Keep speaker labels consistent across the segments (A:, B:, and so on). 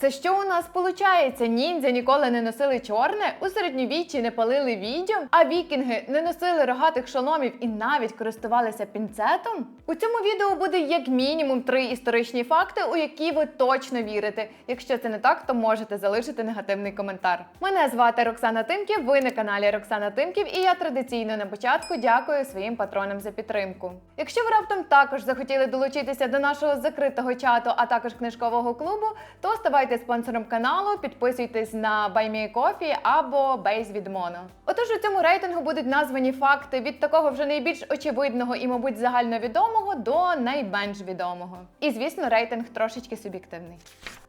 A: Це що у нас виходить? Ніндзя ніколи не носили чорне, у середньовіччі не палили відьом, а вікінги не носили рогатих шоломів і навіть користувалися пінцетом? У цьому відео буде як мінімум три історичні факти, у які ви точно вірите. Якщо це не так, то можете залишити негативний коментар. Мене звати Роксана Тимків. Ви на каналі Роксана Тимків, і я традиційно на початку дякую своїм патронам за підтримку. Якщо ви раптом також захотіли долучитися до нашого закритого чату, а також книжкового клубу, то ставайте спонсором каналу, підписуйтесь на BuyMeCoffee або Base від Mono. Отож, у цьому рейтингу будуть названі факти від такого вже найбільш очевидного і, мабуть, загальновідомого до найменш відомого. І звісно, рейтинг трошечки суб'єктивний.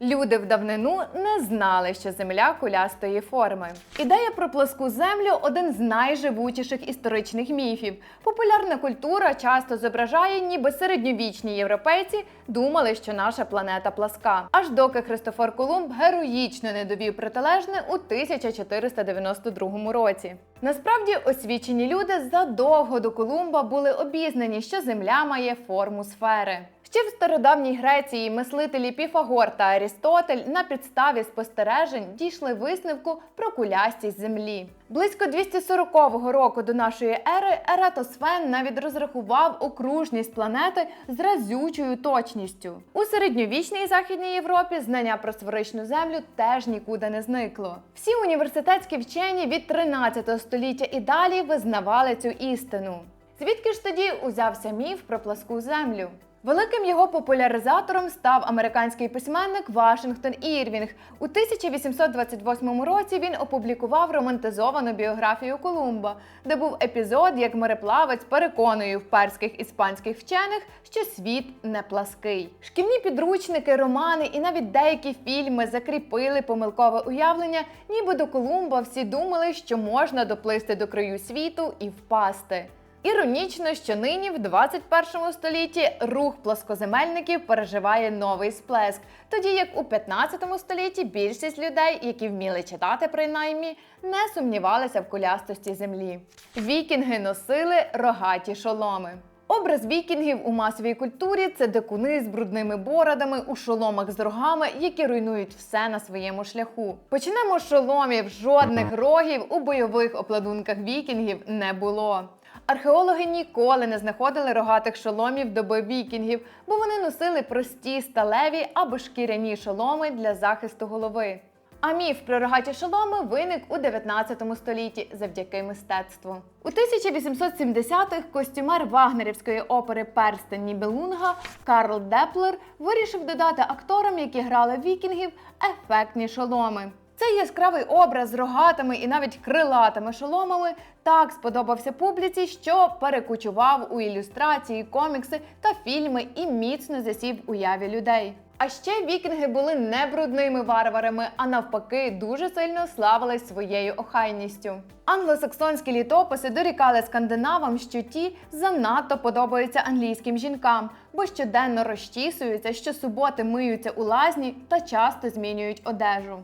A: Люди в давнину не знали, що земля кулястої форми. Ідея про плоску землю один з найживучіших історичних міфів. Популярна культура часто зображає, ніби середньовічні європейці думали, що наша планета пласка. Аж доки Христофор Колумб героїчно не довів протилежне у 1492 році. Насправді освічені люди задовго до Колумба були обізнані, що Земля має форму сфери. Ще в стародавній Греції мислителі Піфагор та Арістотель на підставі спостережень дійшли висновку про кулястість землі. Близько 240 року до нашої ери Ератосфен навіть розрахував окружність планети з разючою точністю. У середньовічній західній Європі знання про сферичну землю теж нікуди не зникло. Всі університетські вчені від 13 століття і далі визнавали цю істину. Звідки ж тоді узявся міф про пласку землю? Великим його популяризатором став американський письменник Вашингтон Ірвінг. У 1828 році він опублікував романтизовану біографію Колумба, де був епізод, як мореплавець переконує вперських іспанських вчених, що світ не плаский. Шкільні підручники, романи і навіть деякі фільми закріпили помилкове уявлення, ніби до Колумба всі думали, що можна доплисти до краю світу і впасти. Іронічно, що нині в 21 столітті рух плоскоземельників переживає новий сплеск, тоді як у 15 столітті більшість людей, які вміли читати принаймні, не сумнівалися в кулястості землі. Вікінги носили рогаті шоломи. Образ вікінгів у масовій культурі це дикуни з брудними бородами у шоломах з рогами, які руйнують все на своєму шляху. Почнемо з шоломів, жодних рогів у бойових обладунках вікінгів не було. Археологи ніколи не знаходили рогатих шоломів доби вікінгів, бо вони носили прості сталеві або шкіряні шоломи для захисту голови. А міф про рогаті шоломи виник у 19 столітті завдяки мистецтву. У 1870-х костюмер вагнерівської опери Перстень Нібелунга Карл Деплер вирішив додати акторам, які грали вікінгів, ефектні шоломи. Цей яскравий образ з рогатими і навіть крилатими шоломами так сподобався публіці, що перекочував у ілюстрації, комікси та фільми і міцно засів уяві людей. А ще вікінги були не брудними варварами, а навпаки, дуже сильно славились своєю охайністю. Англосаксонські літописи дорікали скандинавам, що ті занадто подобаються англійським жінкам, бо щоденно розчісуються, щосуботи миються у лазні та часто змінюють одежу.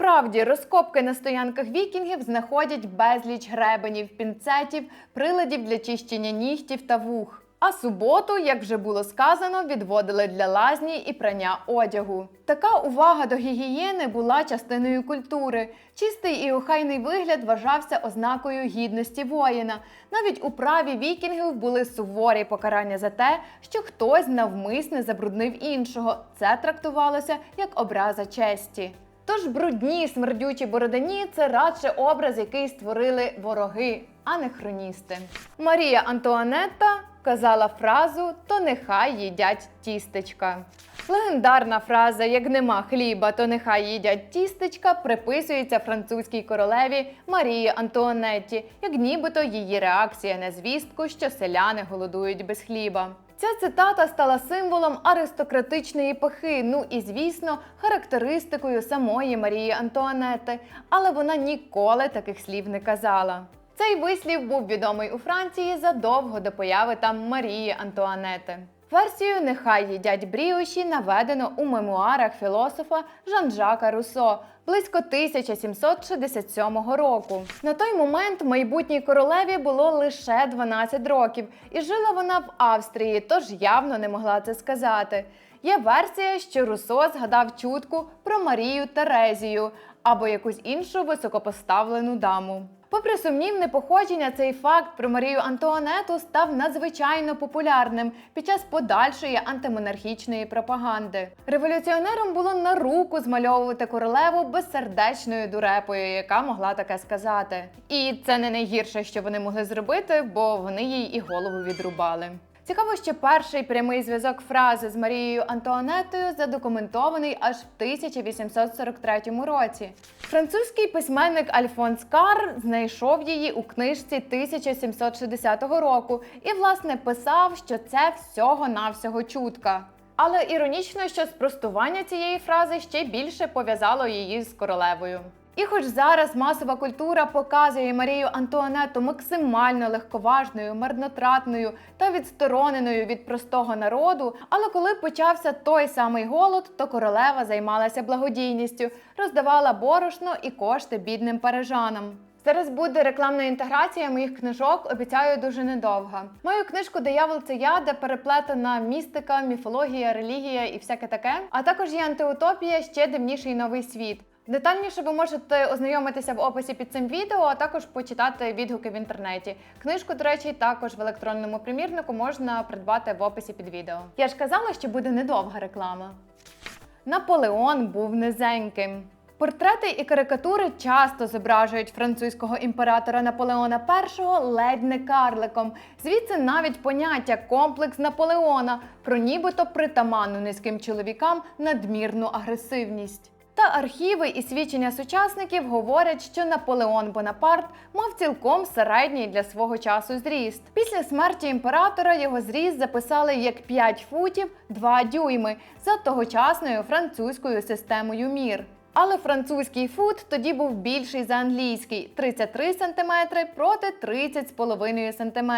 A: Справді, розкопки на стоянках вікінгів знаходять безліч гребенів, пінцетів, приладів для чищення нігтів та вух. А суботу, як вже було сказано, відводили для лазні і прання одягу. Така увага до гігієни була частиною культури. Чистий і охайний вигляд вважався ознакою гідності воїна. Навіть у праві вікінгів були суворі покарання за те, що хтось навмисне забруднив іншого. Це трактувалося як образа честі. Тож брудні, смердючі бородані це радше образ, який створили вороги, а не хроністи. Марія Антуанетта казала фразу То нехай їдять тістечка. Легендарна фраза Як нема хліба, то нехай їдять тістечка приписується французькій королеві Марії Антуанетті, як нібито її реакція на звістку, що селяни голодують без хліба. Ця цитата стала символом аристократичної епохи, ну і звісно, характеристикою самої Марії Антуанети, але вона ніколи таких слів не казала. Цей вислів був відомий у Франції задовго до появи там Марії Антуанети. Версію Нехай їдять бріоші наведено у мемуарах філософа Жан-Жака Руссо близько 1767 року. На той момент майбутній королеві було лише 12 років, і жила вона в Австрії, тож явно не могла це сказати. Є версія, що Руссо згадав чутку про Марію Терезію або якусь іншу високопоставлену даму. Попри сумнівне походження, цей факт про Марію Антуанету став надзвичайно популярним під час подальшої антимонархічної пропаганди. Революціонерам було на руку змальовувати королеву безсердечною дурепою, яка могла таке сказати. І це не найгірше, що вони могли зробити, бо вони їй і голову відрубали. Цікаво, що перший прямий зв'язок фрази з Марією Антуанетою задокументований аж в 1843 році. Французький письменник Альфонс Кар знайшов її у книжці 1760 року і, власне, писав, що це всього-навсього чутка. Але іронічно, що спростування цієї фрази ще більше пов'язало її з королевою. І хоч зараз масова культура показує Марію Антуанету максимально легковажною, марнотратною та відстороненою від простого народу, але коли почався той самий голод, то королева займалася благодійністю, роздавала борошно і кошти бідним парижанам. Зараз буде рекламна інтеграція моїх книжок. Обіцяю дуже недовго. Мою книжку Диявол це я, де переплетена містика, міфологія, релігія і всяке таке. А також є антиутопія, ще дивніший новий світ. Детальніше ви можете ознайомитися в описі під цим відео, а також почитати відгуки в інтернеті. Книжку, до речі, також в електронному примірнику можна придбати в описі під відео. Я ж казала, що буде недовга реклама. Наполеон був низеньким. Портрети і карикатури часто зображують французького імператора Наполеона І ледь не карликом. Звідси навіть поняття комплекс Наполеона про нібито притаманну низьким чоловікам надмірну агресивність. Та архіви і свідчення сучасників говорять, що Наполеон Бонапарт мав цілком середній для свого часу зріст. Після смерті імператора його зріст записали як 5 футів 2 дюйми за тогочасною французькою системою мір. Але французький фут тоді був більший за англійський 33 см проти 30,5 см.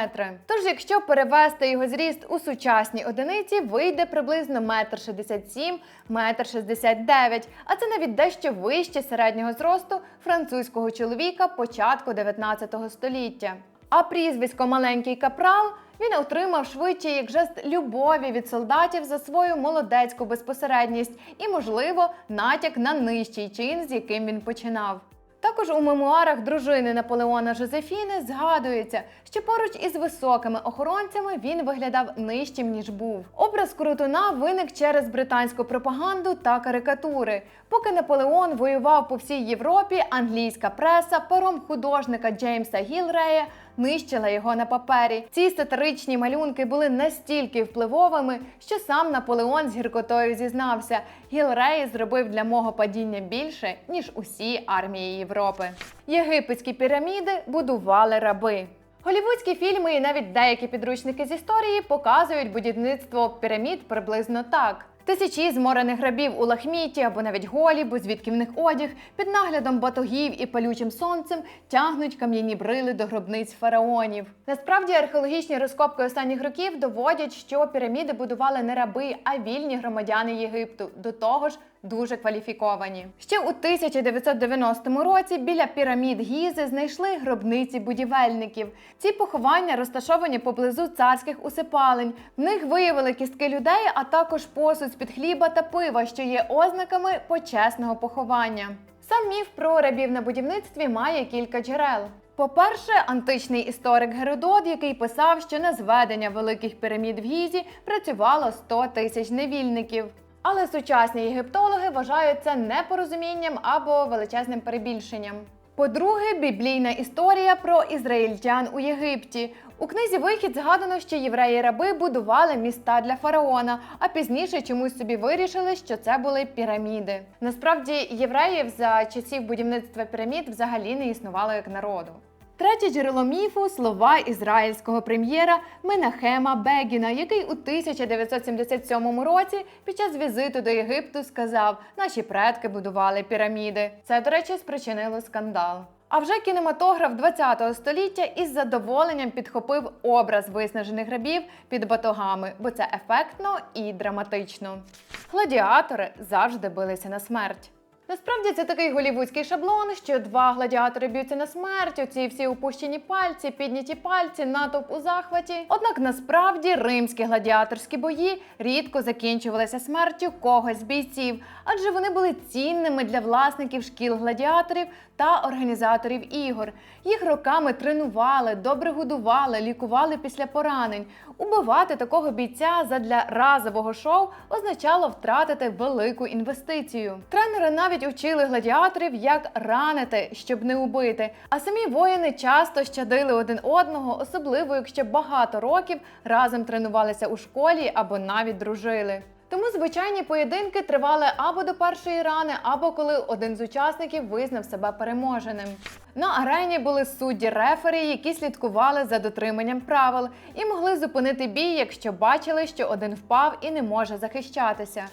A: Тож, якщо перевести його зріст у сучасні одиниці, вийде приблизно 1,67 м, 1,69 м, а це навіть дещо вище середнього зросту французького чоловіка початку 19 століття. А прізвисько маленький капрал він отримав швидше як жест любові від солдатів за свою молодецьку безпосередність і, можливо, натяк на нижчий чин, з яким він починав. Також у мемуарах дружини Наполеона Жозефіни згадується, що поруч із високими охоронцями він виглядав нижчим ніж був. Образ крутуна виник через британську пропаганду та карикатури. Поки Наполеон воював по всій Європі, англійська преса пером художника Джеймса Гілрея нищила його на папері. Ці сатиричні малюнки були настільки впливовими, що сам Наполеон з гіркотою зізнався: Гілрей зробив для мого падіння більше, ніж усі армії Європи. Єгипетські піраміди будували раби. Голівудські фільми і навіть деякі підручники з історії показують будівництво пірамід приблизно так. Тисячі зморених рабів у лахміті або навіть голі, бо звідки в них одяг, під наглядом батогів і палючим сонцем тягнуть кам'яні брили до гробниць фараонів. Насправді археологічні розкопки останніх років доводять, що піраміди будували не раби, а вільні громадяни Єгипту. До того ж. Дуже кваліфіковані. Ще у 1990 році біля пірамід Гізи знайшли гробниці будівельників. Ці поховання розташовані поблизу царських усипалень. В них виявили кістки людей, а також посуд з-під хліба та пива, що є ознаками почесного поховання. Сам міф про рабів на будівництві має кілька джерел. По-перше, античний історик Геродот, який писав, що на зведення великих пірамід в Гізі працювало 100 тисяч невільників. Але сучасні єгиптологи вважають це непорозумінням або величезним перебільшенням. По-друге, біблійна історія про ізраїльтян у Єгипті. У книзі Вихід згадано, що євреї-раби будували міста для фараона, а пізніше чомусь собі вирішили, що це були піраміди. Насправді, євреїв за часів будівництва пірамід взагалі не існувало як народу. Третє джерело міфу слова ізраїльського прем'єра Менахема Бегіна, який у 1977 році під час візиту до Єгипту сказав: наші предки будували піраміди. Це, до речі, спричинило скандал. А вже кінематограф ХХ століття із задоволенням підхопив образ виснажених рабів під батогами, бо це ефектно і драматично. Гладіатори завжди билися на смерть. Насправді це такий голівудський шаблон, що два гладіатори б'ються на смерть, оці всі опущені пальці, підняті пальці, натовп у захваті. Однак насправді римські гладіаторські бої рідко закінчувалися смертю когось з бійців, адже вони були цінними для власників шкіл гладіаторів та організаторів ігор. Їх роками тренували, добре годували, лікували після поранень. Убивати такого бійця задля разового шоу означало втратити велику інвестицію. Тренери навіть учили гладіаторів, як ранити, щоб не убити. А самі воїни часто щадили один одного, особливо якщо багато років разом тренувалися у школі або навіть дружили. Тому звичайні поєдинки тривали або до першої рани, або коли один з учасників визнав себе переможеним. На арені були судді рефері, які слідкували за дотриманням правил і могли зупинити бій, якщо бачили, що один впав і не може захищатися.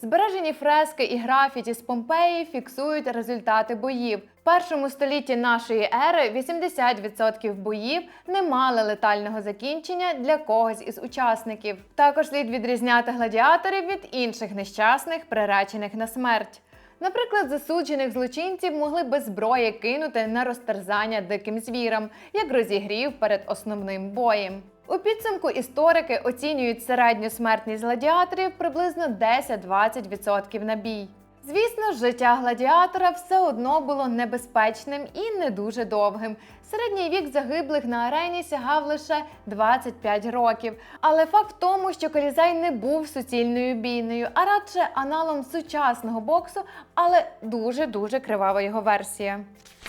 A: Збережені фрески і графіті з Помпеї фіксують результати боїв. В першому столітті нашої ери 80% боїв не мали летального закінчення для когось із учасників. Також слід відрізняти гладіаторів від інших нещасних, приречених на смерть. Наприклад, засуджених злочинців могли без зброї кинути на розтерзання диким звірам, як розігрів перед основним боєм. У підсумку історики оцінюють середню смертність гладіаторів приблизно 10-20% на бій. Звісно, життя гладіатора все одно було небезпечним і не дуже довгим. Середній вік загиблих на арені сягав лише 25 років. Але факт в тому, що Колізей не був суцільною бійною, а радше аналом сучасного боксу, але дуже дуже крива його версія.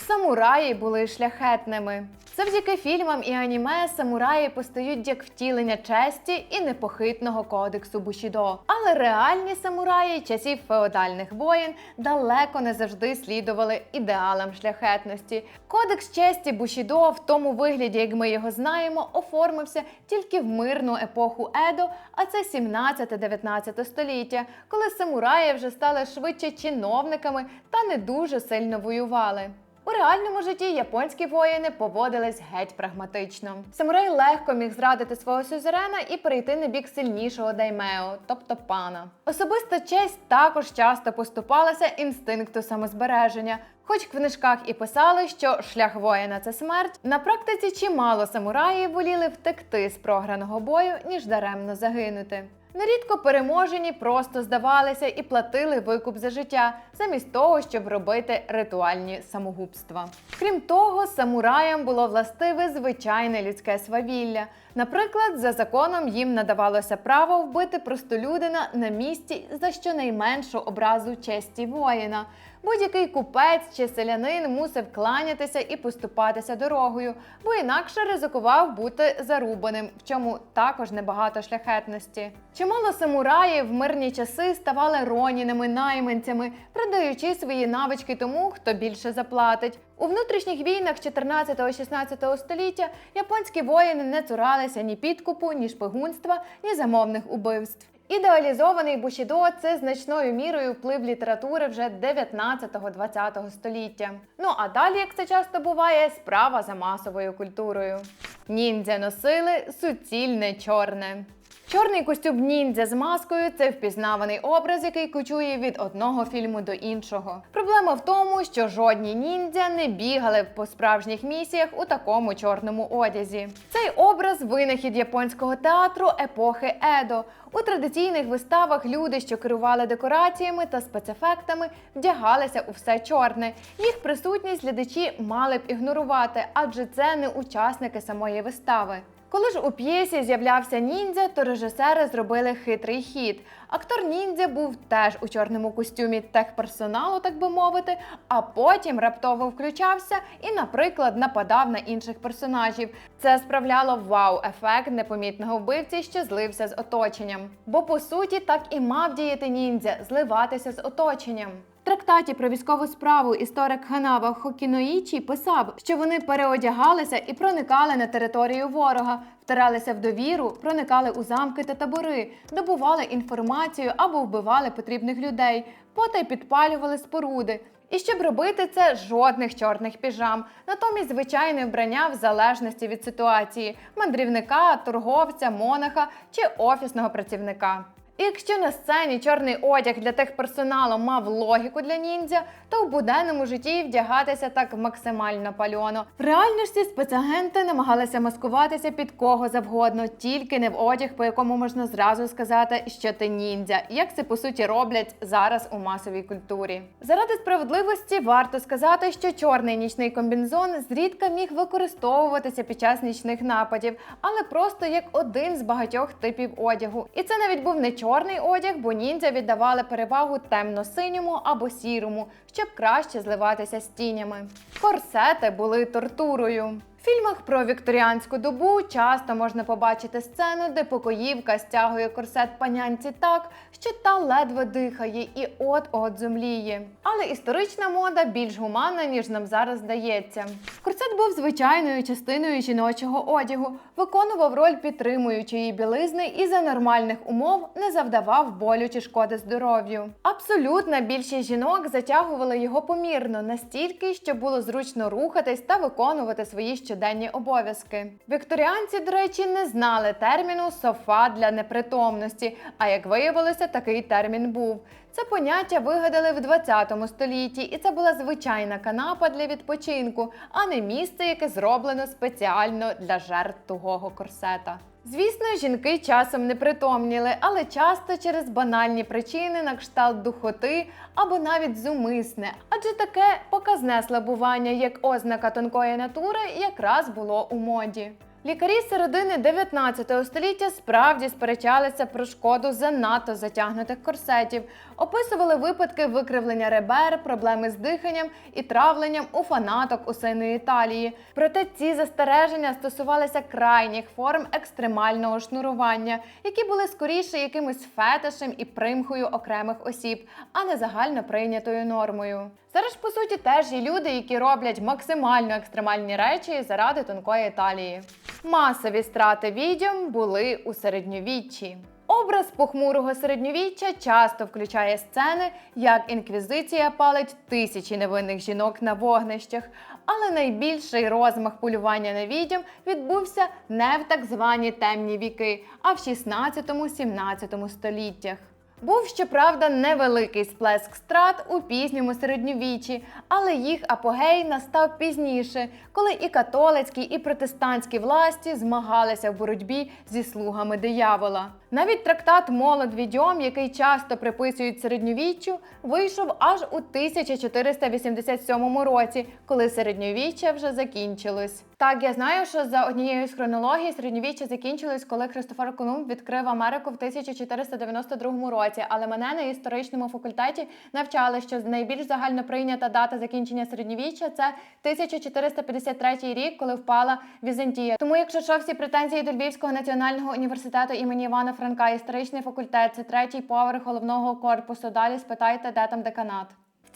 A: Самураї були шляхетними. Завдяки фільмам і аніме самураї постають як втілення честі і непохитного кодексу Бушідо. Але реальні самураї часів феодальних воєн далеко не завжди слідували ідеалам шляхетності. Кодекс честі Бушідо в тому вигляді, як ми його знаємо, оформився тільки в мирну епоху Едо, а це 17-19 століття, коли самураї вже стали швидше чиновниками та не дуже сильно воювали. У реальному житті японські воїни поводились геть прагматично. Самурай легко міг зрадити свого сюзерена і перейти на бік сильнішого даймео, тобто пана. Особиста честь також часто поступалася інстинкту самозбереження. Хоч в книжках і писали, що шлях воїна це смерть, на практиці чимало самураїв воліли втекти з програного бою, ніж даремно загинути. Нерідко переможені просто здавалися і платили викуп за життя, замість того, щоб робити ритуальні самогубства. Крім того, самураям було властиве звичайне людське свавілля. Наприклад, за законом їм надавалося право вбити простолюдина на місці за щонайменшу образу честі воїна. Будь-який купець чи селянин мусив кланятися і поступатися дорогою, бо інакше ризикував бути зарубаним, в чому також небагато шляхетності. Чимало самураїв в мирні часи ставали роніними найманцями, продаючи свої навички тому, хто більше заплатить. У внутрішніх війнах 14-16 століття японські воїни не цуралися ні підкупу, ні шпигунства, ні замовних убивств. Ідеалізований бушідо це значною мірою вплив літератури вже 19-20 століття. Ну а далі, як це часто буває, справа за масовою культурою. Ніндзя носили суцільне чорне. Чорний костюм ніндзя з маскою це впізнаваний образ, який кочує від одного фільму до іншого. Проблема в тому, що жодні ніндзя не бігали по справжніх місіях у такому чорному одязі. Цей образ винахід японського театру епохи Едо. У традиційних виставах люди, що керували декораціями та спецефектами, вдягалися у все чорне. Їх присутність глядачі мали б ігнорувати, адже це не учасники самої вистави. Коли ж у п'єсі з'являвся ніндзя, то режисери зробили хитрий хід. Актор ніндзя був теж у чорному костюмі техперсоналу, так би мовити, а потім раптово включався і, наприклад, нападав на інших персонажів. Це справляло вау-ефект непомітного вбивці, що злився з оточенням. Бо по суті так і мав діяти ніндзя зливатися з оточенням. Трактаті про військову справу історик Ханава Хокіноїчі писав, що вони переодягалися і проникали на територію ворога, втиралися в довіру, проникали у замки та табори, добували інформацію або вбивали потрібних людей, потай підпалювали споруди. І щоб робити це, жодних чорних піжам, натомість звичайне вбрання в залежності від ситуації мандрівника, торговця, монаха чи офісного працівника. І якщо на сцені чорний одяг для техперсоналу мав логіку для ніндзя, то в буденному житті вдягатися так максимально пальоно. В реальності спецагенти намагалися маскуватися під кого завгодно, тільки не в одяг, по якому можна зразу сказати, що ти ніндзя, як це по суті роблять зараз у масовій культурі. Заради справедливості варто сказати, що чорний нічний комбінзон зрідка міг використовуватися під час нічних нападів, але просто як один з багатьох типів одягу. І це навіть був не чорний одяг, бо ніндзя віддавали перевагу темно-синьому або сірому, щоб краще зливатися з тінями. Корсети були тортурою. Фільмах про вікторіанську добу часто можна побачити сцену, де покоївка стягує корсет панянці так, що та ледве дихає і от-от зумліє. Але історична мода більш гуманна, ніж нам зараз здається. Корсет був звичайною частиною жіночого одягу, виконував роль підтримуючої білизни і за нормальних умов не завдавав болю чи шкоди здоров'ю. Абсолютна більшість жінок затягували його помірно, настільки, що було зручно рухатись та виконувати свої щоденні обов'язки. Вікторіанці, до речі, не знали терміну софа для непритомності. А як виявилося, такий термін був. Це поняття вигадали в 20 столітті, і це була звичайна канапа для відпочинку, а не місце, яке зроблено спеціально для жертв тугого корсета. Звісно, жінки часом не притомніли, але часто через банальні причини на кшталт духоти або навіть зумисне, адже таке показне слабування як ознака тонкої натури якраз було у моді. Лікарі середини 19 століття справді сперечалися про шкоду занадто затягнутих корсетів, описували випадки викривлення ребер, проблеми з диханням і травленням у фанаток усиної Італії. Проте ці застереження стосувалися крайніх форм екстремального шнурування, які були скоріше якимось фетишем і примхою окремих осіб, а не загально прийнятою нормою. Зараз ж, по суті теж є люди, які роблять максимально екстремальні речі заради тонкої талії. Масові страти відьом були у середньовіччі. Образ похмурого середньовіччя часто включає сцени, як інквізиція палить тисячі невинних жінок на вогнищах. Але найбільший розмах полювання на відьом відбувся не в так звані темні віки, а в 16-17 століттях. Був, щоправда, невеликий сплеск страт у пізньому середньовіччі, але їх апогей настав пізніше, коли і католицькі, і протестантські власті змагалися в боротьбі зі слугами диявола. Навіть трактат Молод відьом, який часто приписують середньовіччю, вийшов аж у 1487 році, коли середньовіччя вже закінчилось. Так, я знаю, що за однією з хронологій середньовіччя закінчилось, коли Христофор Колумб відкрив Америку в 1492 році. Але мене на історичному факультеті навчали, що найбільш загально прийнята дата закінчення середньовіччя це 1453 рік, коли впала Візантія. Тому, якщо що всі претензії до Львівського національного університету імені Івана Франка, історичний факультет, це третій поверх головного корпусу. Далі спитайте, де там деканат.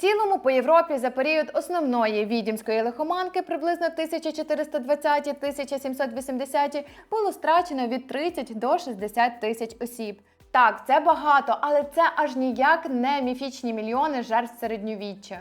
A: Цілому по Європі за період основної відімської лихоманки приблизно 1420-1780 було страчено від 30 до 60 тисяч осіб. Так, це багато, але це аж ніяк не міфічні мільйони жертв середньовіччя.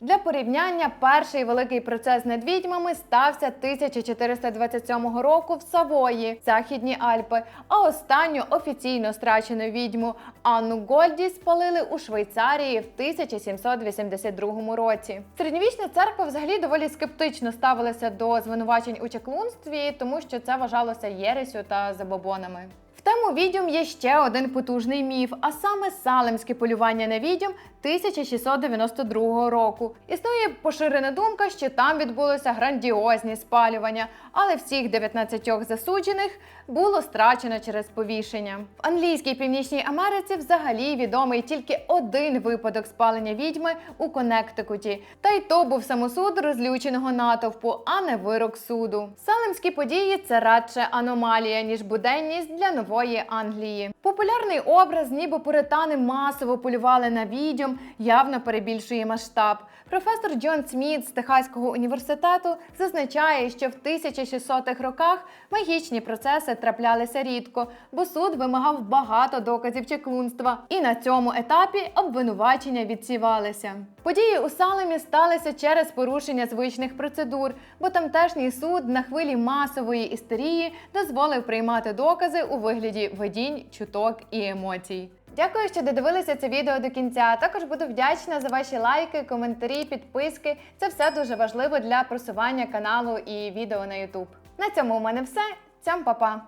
A: Для порівняння перший великий процес над відьмами стався 1427 року в Савої, Західні Альпи. А останню офіційно страчену відьму Анну Гольді спалили у Швейцарії в 1782 році. Середньовічна церква взагалі доволі скептично ставилася до звинувачень у чаклунстві, тому що це вважалося єресю та забобонами. Тему відьом є ще один потужний міф, а саме салемське полювання на відьом 1692 року. Існує поширена думка, що там відбулося грандіозні спалювання, але всіх 19 засуджених було страчено через повішення. В англійській північній Америці взагалі відомий тільки один випадок спалення відьми у Коннектикуті. Та й то був самосуд розлюченого натовпу, а не вирок суду. Салемські події це радше аномалія, ніж буденність для нової Англії. Популярний образ, ніби пуритани масово полювали на відьом, явно перебільшує масштаб. Професор Джон Сміт з Техаського університету зазначає, що в 1600-х роках магічні процеси траплялися рідко, бо суд вимагав багато доказів чеклунства, і на цьому етапі обвинувачення відсівалися. Події у Салемі сталися через порушення звичних процедур, бо тамтешній суд на хвилі масової істерії дозволив приймати докази у вигляді видінь, чуток і емоцій. Дякую, що додивилися це відео до кінця. Також буду вдячна за ваші лайки, коментарі, підписки. Це все дуже важливо для просування каналу і відео на YouTube. На цьому у мене все. Цям па-па!